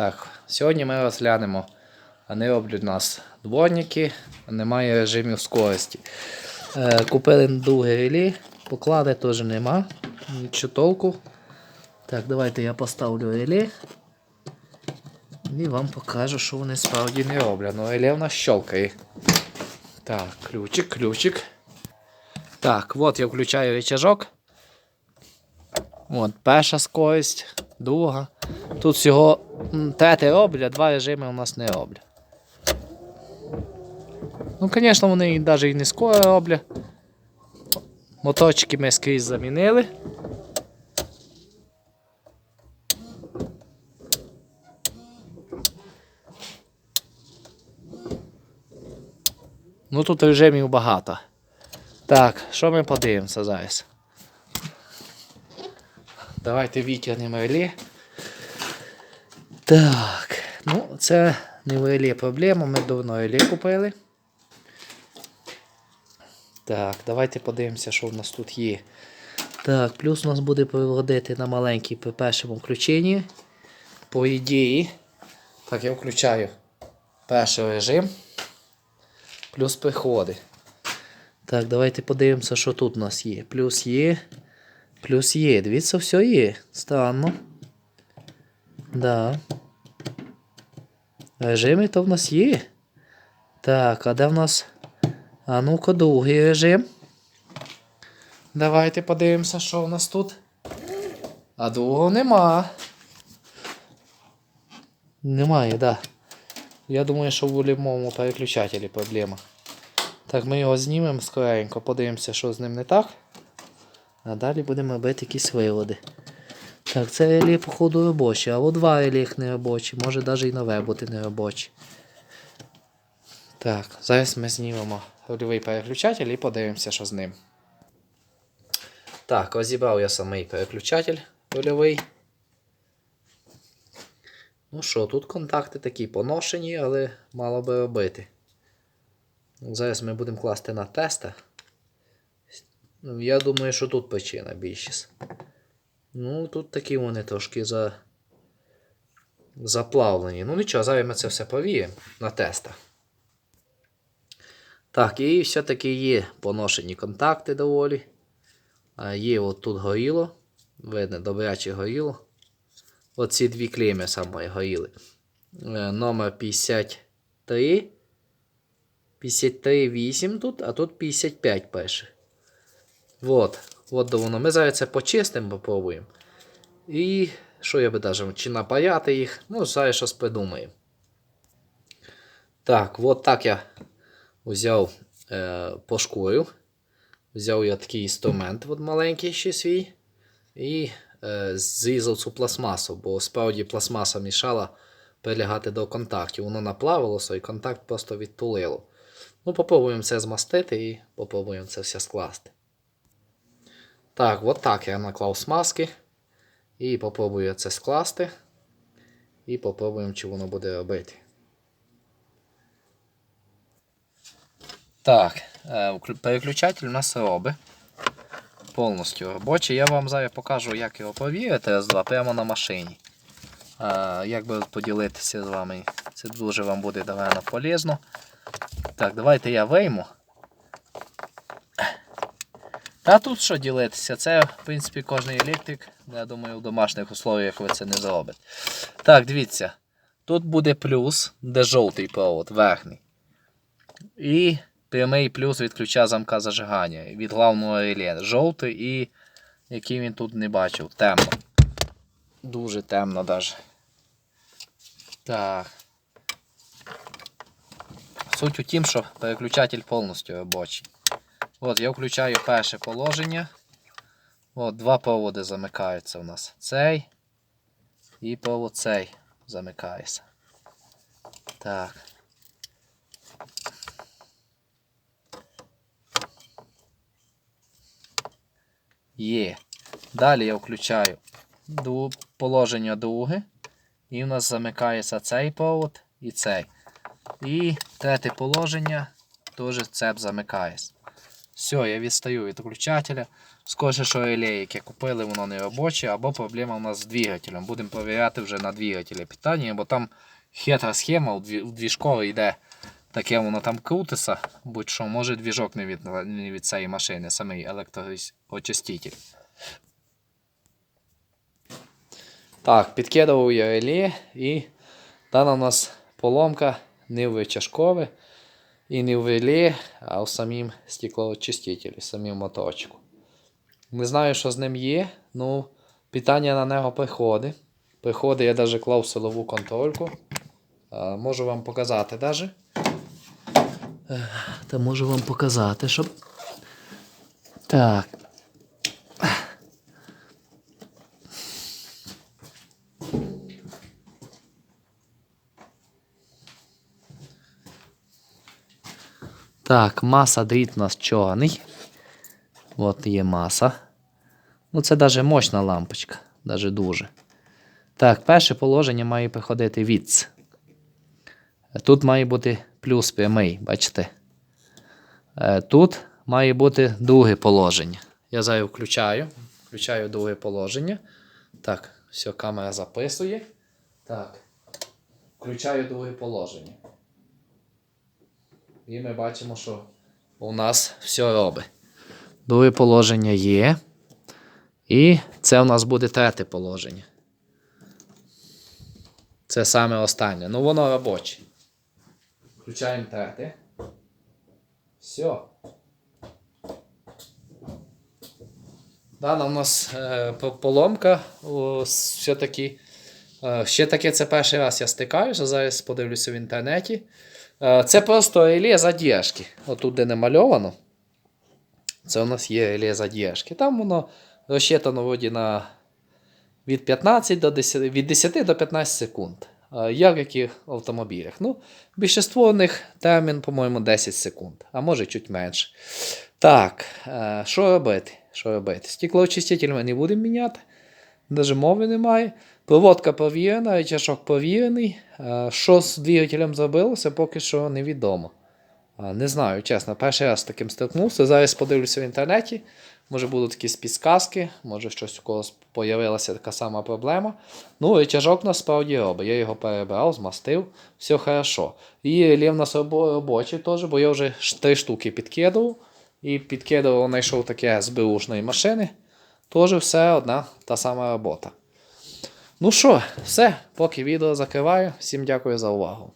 Так, сьогодні ми розглянемо. Вони роблять у нас дворники, немає режимів скорості. Е, купили друге релі, поклади теж нема. Нічого толку. Так, давайте я поставлю релі. І вам покажу, що вони справді не роблять. Ну, реле в нас щелкає. Так, ключик, ключик. Так, от я включаю рычажок. От, перша скорість, друга. Тут всього третє роблять, два режими у нас не роблять. Ну, звісно, вони навіть і не скоро роблять. Моторчики ми скрізь замінили. Ну тут режимів багато. Так, що ми подивимося зараз? Давайте витягнемо реле. Так, ну це не проблема, ми давно реле купили. Так, давайте подивимося, що в нас тут є. Так, плюс у нас буде проводити на маленькій при першому включенні. По ідеї. Так, я включаю перший режим. Плюс приходи. Так, давайте подивимося, що тут у нас є. Плюс є. Плюс є. Дивіться, все є. Странно. Да. Режими то в нас є. Так, а де в нас. А ну-ка, другий режим. Давайте подивимося, що в нас тут. А другого нема. Немає, да. Я думаю, що в волівому переключателі проблема. Так, ми його знімемо скоренько, подивимося, що з ним не так. А далі будемо робити якісь виводи. Так, це релі, походу, робочі, або два релі їх не робочі, може навіть і нове бути не робочі. Так, зараз ми знімемо рольовий переключатель і подивимося, що з ним. Так, розібрав я самий переключатель рольовий. Ну що, тут контакти такі поношені, але мало би робити. Зараз ми будемо класти на теста. Ну, Я думаю, що тут причина більшість. Ну, тут такі вони трошки за... заплавлені. Ну нічого, зараз ми це все повіємо на тестах. Так, і все-таки є поношені контакти доволі. А Є от тут горіло. Видно, добряче горіло. Оці дві клейми саме горіли. Е, Номер 53. 53,8 тут, а тут 55 пише. Вот. От до воно. Ми зараз це почистимо, попробуємо. І що я би даже, чи напаяти їх. Ну, зараз щось придумаємо. Так, от так я взяв е, пошкурив. Взяв я такий інструмент от маленький ще свій. І е, зрізав цю пластмасу, бо справді пластмаса мішала прилягати до контактів. Воно наплавилося і контакт просто відтулило. Ну, попробуємо це змастити і попробуємо це все скласти. Так, от так я наклав смазки. І попробую це скласти. І попробуємо, чи воно буде робити. Так, е, переключатель у нас робить. Повністю робочий. Я вам зараз покажу, як його провірити раз-два прямо на машині. Е, Як би поділитися з вами. Це дуже вам буде давно полезно. Так, давайте я вийму. Та тут що ділитися? Це, в принципі, кожен електрик. Я думаю, в домашніх условиях ви це не зробите. Так, дивіться. Тут буде плюс, де жовтий провод, верхній. І прямий плюс від ключа замка зажигання. Від главного реле. Жовтий і який він тут не бачив. Темно. Дуже темно навіть. Так. Суть у тім, що переключатель повністю робочий. От, я включаю перше положення. От, два проводи замикаються у нас. Цей і провод цей замикається. Так. Є. Далі я включаю положення друге. І у нас замикається цей провод і цей. І третє положення теж цеп замикається. Все, я відстаю від включателя. Скоріше, що реле, яке купили, воно не робоче, або проблема у нас з двигателем. Будемо перевіряти вже на двигателі питання, бо там хитра схема у дві- двіжкові йде. Таке воно там крутиться, будь-що, може двіжок не від, не від цієї машини, самий електроочиститель. Так, підкидав я реле і дана у нас поломка не чашкове і не в велі, а в самім стеклоочистителі, самім моточку. Не знаю, що з ним є, ну питання на нього приходить. Приходить, я навіть клав силову контрольку. Можу вам показати навіть. Та можу вам показати, щоб. Так. Так, маса дріт у нас чорний. От є маса. Ну, це навіть мощна лампочка, навіть дуже. Так, перше положення має приходити відц. Тут має бути плюс прямий, бачите? Е, Тут має бути друге положення. Я зараз включаю. Включаю друге положення. Так, все, камера записує. Так. Включаю друге положення. І ми бачимо, що у нас все робить. Друге положення є. І це у нас буде третє положення. Це саме останнє. Ну воно робоче. Включаємо третє. Все. Дана у нас е, поломка. О, все-таки. Е, ще таке це перший раз я стикаюся, зараз подивлюся в інтернеті. Е, це просто реле задержки. Отут, де намальовано. Це у нас є реле задержки. Там воно розчитано вроді на від 15 до 10, від 10 до 15 секунд. Е, Як в яких автомобілях? Ну, більшість в них термін, по-моєму, 10 секунд, а може чуть менше. Так, е, що робити? Що робити? Стеклоочиститель ми не будемо міняти. Навіть мови немає. Проводка провірена, рычажок провірений. Е, Що з двигателем зробилося, поки що невідомо. А, Не знаю, чесно, перший раз таким стикнувся. Зараз подивлюся в інтернеті. Може будуть якісь підсказки, може щось у когось появилася така сама проблема. Ну, рычажок насправді робить. Я його перебрав, змастив, все хорошо. І реле в нас робочий теж, бо я вже три штуки підкидав. І підкидав, знайшов таке з беушної машини. Теж все одна та сама робота. Ну що, все, поки відео закриваю. Всім дякую за увагу.